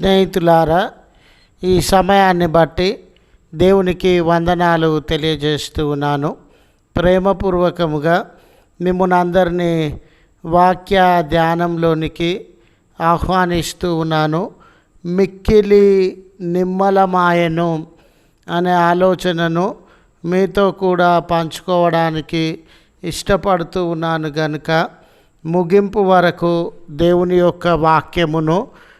స్నేహితులారా ఈ సమయాన్ని బట్టి దేవునికి వందనాలు తెలియజేస్తూ ఉన్నాను. ప్రేమపూర్వకముగా మిమ్మల్ని అందరినీ వాక్య ధ్యానంలోనికి ఆహ్వానిస్తూ ఉన్నాను. మిక్కిలి నిమ్మలమాయను అనే ఆలోచనను మీతో కూడా పంచుకోవడానికి ఇష్టపడుతూ ఉన్నాను కనుక ముగింపు వరకు దేవుని యొక్క వాక్యమును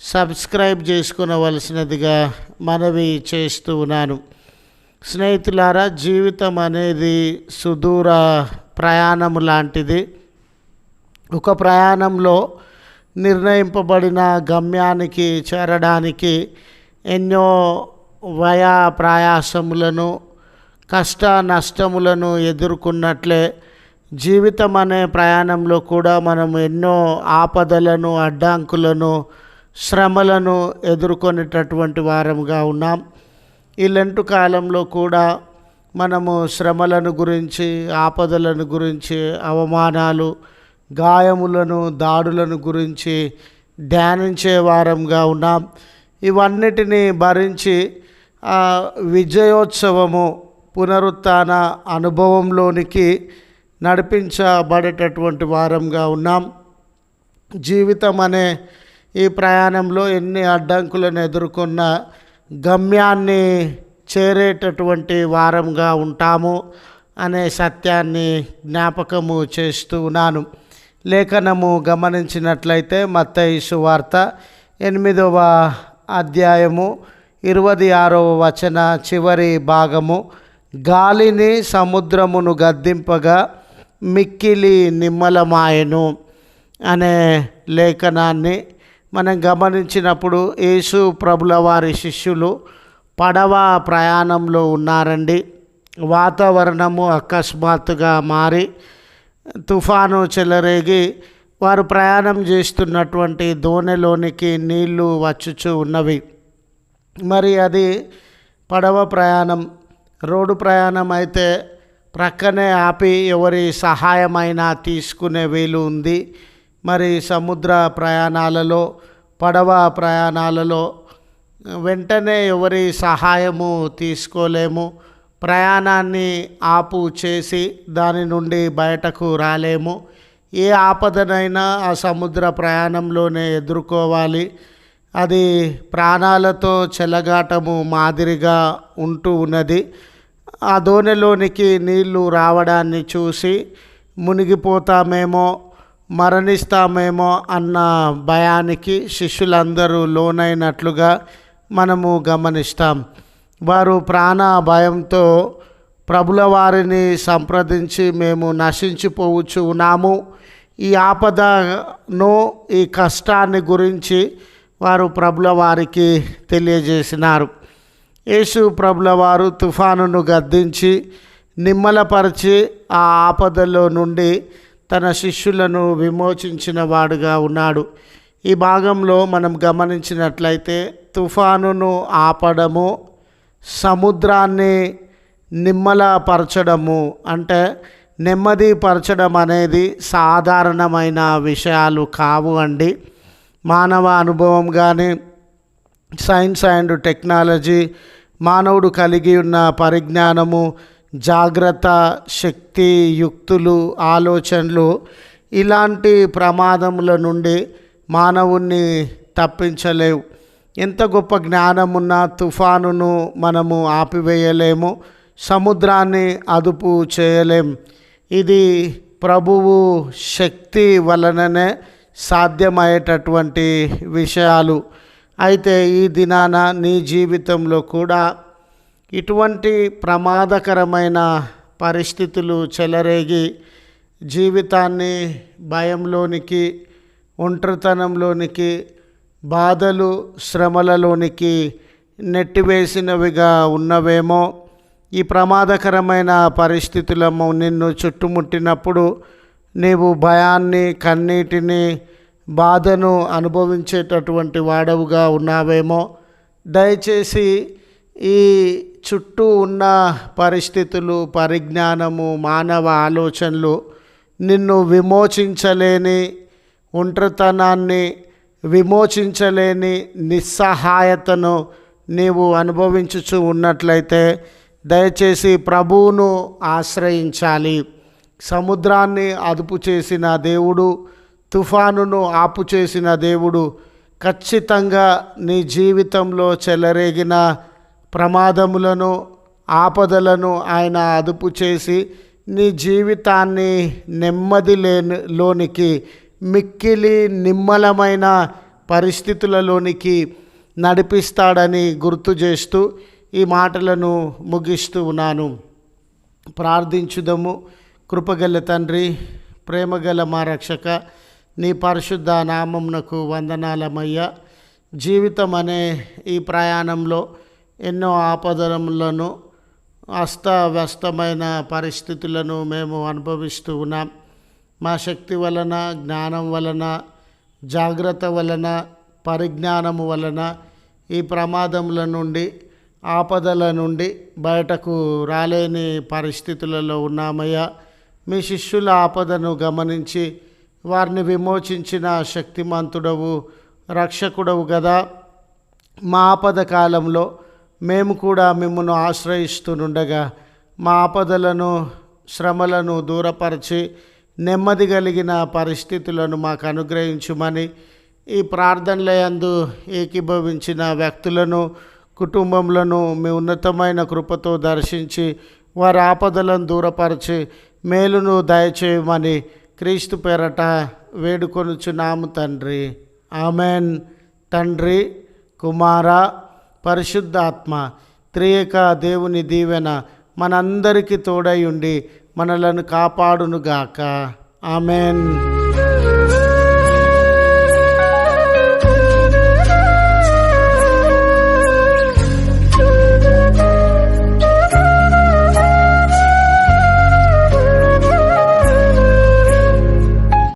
సబ్స్క్రైబ్ చేసుకునవలసినదిగా మనవి చేస్తూ ఉన్నాను. స్నేహితులారా జీవితం అనేది సుదూర ప్రయాణం లాంటిది. ఒక ప్రయాణంలో నిర్ణయింపబడిన గమ్యానికి చేరడానికి ఎన్నో వయా ప్రయాసములను కష్ట నష్టములను ఎదుర్కొన్నట్లే జీవితం అనే ప్రయాణంలో కూడా మనం ఎన్నో ఆపదలను అడ్డంకులను శ్రమలను ఎదుర్కొనేటటువంటి వారంగా ఉన్నాం. ఈ లెంటు కాలంలో కూడా మనము శ్రమలను గురించి ఆపదలను గురించి అవమానాలు గాయములను దాడులను గురించి ధ్యానించే వారంగా ఉన్నాం. ఇవన్నిటిని భరించి విజయోత్సవము పునరుత్న అనుభవంలోనికి నడిపించబడేటటువంటి వారంగా ఉన్నాం. జీవితం అనే ఈ ప్రయాణంలో ఎన్ని అడ్డంకులను ఎదుర్కొన్న గమ్యాన్ని చేరేటటువంటి వారంగా ఉంటాము అనే సత్యాన్ని జ్ఞాపకము చేస్తున్నాను లేఖనము గమనించినట్లయితే మత్తయి వార్త ఎనిమిదవ అధ్యాయము ఇరవై ఆరవ వచన చివరి భాగము. గాలిని సముద్రమును గద్దింపగా మిక్కిలి నిమ్మలమాయను అనే లేఖనాన్ని మనం గమనించినప్పుడు యేసు ప్రభుల వారి శిష్యులు పడవ ప్రయాణంలో ఉన్నారండి. వాతావరణము అకస్మాత్తుగా మారి తుఫాను చెలరేగి వారు ప్రయాణం చేస్తున్నటువంటి దోణిలోనికి నీళ్ళు వచ్చుచూ ఉన్నవి. మరి అది పడవ ప్రయాణం రోడ్డు ప్రయాణం అయితే ప్రక్కనే ఆపి ఎవరి సహాయమైనా తీసుకునే వీలు ఉంది. మరి సముద్ర ప్రయాణాలలో పడవ ప్రయాణాలలో వెంటనే ఎవరి సహాయము తీసుకోలేము. ప్రయాణాన్ని ఆపు చేసి దాని నుండి బయటకు రాలేము. ఏ ఆపదనైనా ఆ సముద్ర ప్రయాణంలోనే ఎదుర్కోవాలి. అది ప్రాణాలతో చెలగాటము మాదిరిగా ఉంటూ ఉన్నది. ఆ దోణిలోనికి నీళ్ళు రావడాన్ని చూసి మునిగిపోతామేమో మరణిస్తామేమో అన్న భయానికి శిష్యులందరూ లోనైనట్లుగా మనము గమనిస్తాం. వారు ప్రాణ భయంతో ప్రభుల వారిని సంప్రదించి మేము నశించిపోవచ్చు ఉన్నాము. ఈ ఆపదను ఈ కష్టాన్ని గురించి వారు ప్రభుల వారికి తెలియజేసినారు. యేసు ప్రభుల వారు తుఫానును గద్దించి నిమ్మలపరిచి ఆ ఆపదలో నుండి తన శిష్యులను విమోచించిన వాడుగా ఉన్నాడు. ఈ భాగంలో మనం గమనించినట్లయితే తుఫానును ఆపడము సముద్రాన్ని నిమ్మలపరచడము అంటే నెమ్మదిపరచడం అనేది సాధారణమైన విషయాలు కావు అండి. మానవ అనుభవం కానీ సైన్స్ అండ్ టెక్నాలజీ మానవుడు కలిగి ఉన్న పరిజ్ఞానము జాగ్రత్త శక్తి యుక్తులు ఆలోచనలు ఇలాంటి ప్రమాదముల నుండి మానవుణ్ణి తప్పించలేవు. ఎంత గొప్ప జ్ఞానం ఉన్న తుఫానును మనము ఆపివేయలేము సముద్రాన్ని అదుపు చేయలేం. ఇది ప్రభువు శక్తి వలననే సాధ్యమయ్యేటటువంటి విషయాలు. అయితే ఈ దినాన నీ జీవితంలో కూడా ఇటువంటి ప్రమాదకరమైన పరిస్థితులు చెలరేగి జీవితాన్ని భయంలోనికి ఒంటరితనంలోనికి బాధలు శ్రమలలోనికి నెట్టివేసినవిగా ఉన్నవేమో ఈ ప్రమాదకరమైన పరిస్థితులము నిన్ను చుట్టుముట్టినప్పుడు నీవు భయాన్ని కన్నీటిని బాధను అనుభవించేటటువంటి వాడవుగా ఉన్నావేమో. దయచేసి ఈ చుట్టూ ఉన్న పరిస్థితులు పరిజ్ఞానము మానవ ఆలోచనలు నిన్ను విమోచించలేని ఒంటరితనాన్ని విమోచించలేని నిస్సహాయతను నీవు అనుభవించుచు ఉన్నట్లయితే దయచేసి ప్రభువును ఆశ్రయించాలి. సముద్రాన్ని అదుపు చేసిన దేవుడు తుఫానును ఆపు చేసిన దేవుడు ఖచ్చితంగా నీ జీవితంలో చెలరేగిన ప్రమాదములను ఆపదలను ఆయన అదుపు చేసి నీ జీవితాన్ని నెమ్మది లేని లోనికి మిక్కిలి నిమ్మలమైన పరిస్థితులలోనికి నడిపిస్తాడని గుర్తు చేస్తూ ఈ మాటలను ముగిస్తూ ఉన్నాను. ప్రార్థించుదము. కృపగల తండ్రి ప్రేమగల మా రక్షక నీ పరిశుద్ధ నామంనకు వందనాలమయ్య. జీవితం అనే ఈ ప్రయాణంలో ఎన్నో ఆపదములను అస్తవ్యస్తమైన పరిస్థితులను మేము అనుభవిస్తూ ఉన్నాం. మా శక్తి వలన జ్ఞానం వలన జాగ్రత్త వలన పరిజ్ఞానము వలన ఈ ప్రమాదముల నుండి ఆపదల నుండి బయటకు రాలేని పరిస్థితులలో ఉన్నామయ్యా. మీ శిష్యుల ఆపదను గమనించి వారిని విమోచించిన శక్తిమంతుడవు రక్షకుడవు కదా మా ఆపద కాలంలో మేము కూడా మిమ్మల్ని ఆశ్రయిస్తూనుండగా మా ఆపదలను శ్రమలను దూరపరిచి నెమ్మది కలిగిన పరిస్థితులను మాకు అనుగ్రహించుమని ఈ ప్రార్థనలయందు ఏకీభవించిన వ్యక్తులను కుటుంబంలను మీ ఉన్నతమైన కృపతో దర్శించి వారి ఆపదలను దూరపరిచి మేలును దయచేయమని క్రీస్తు పేరట వేడుకొనుచున్నాము తండ్రి. ఆమెన్. తండ్రి కుమార పరిశుద్ధాత్మ త్రియేక దేవుని దీవెన మనందరికీ తోడై ఉండి మనలను కాపాడునుగాక. ఆమెన్.